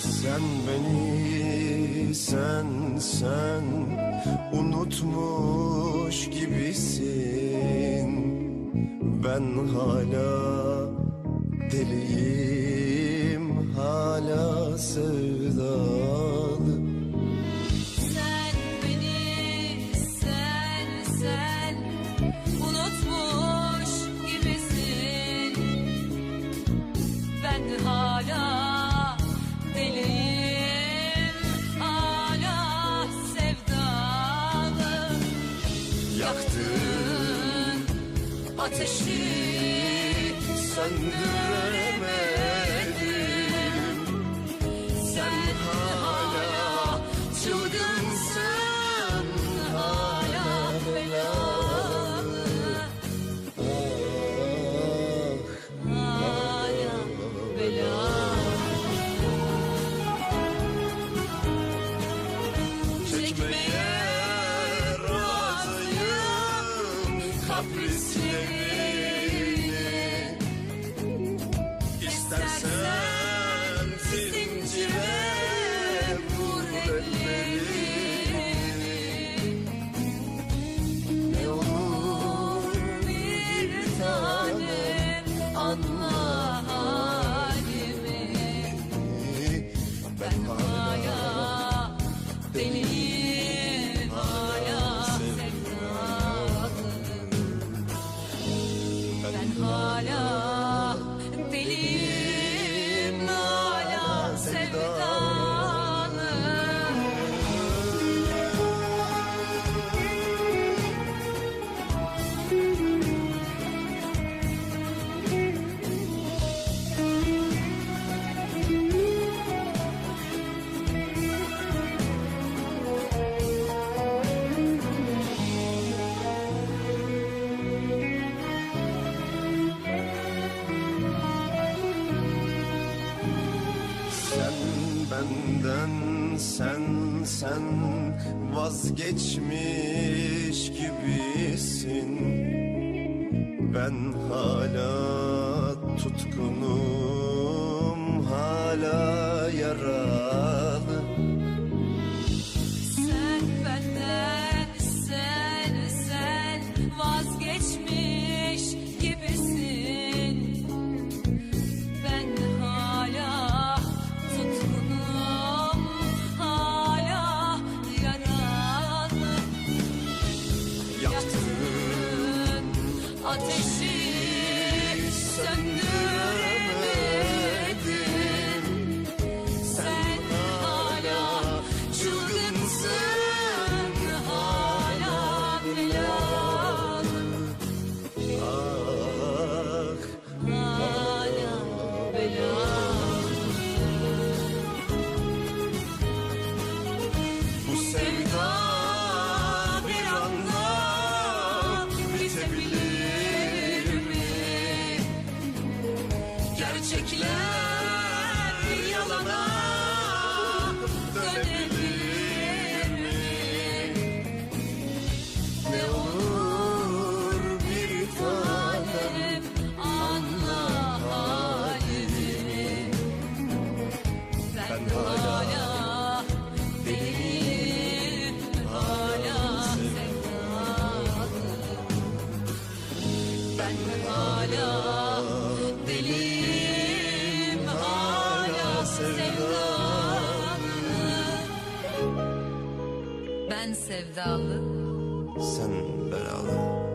Sen beni sen sen unutmuş gibisin. Ben hala deliyim hala sığ ateşi söndürelim. senden sen sen vazgeçmiş gibisin. Ben hala tutkunum hala yaralı. Sen benden sen sen vazgeçmiş audition. sevdalı. Sen belalı.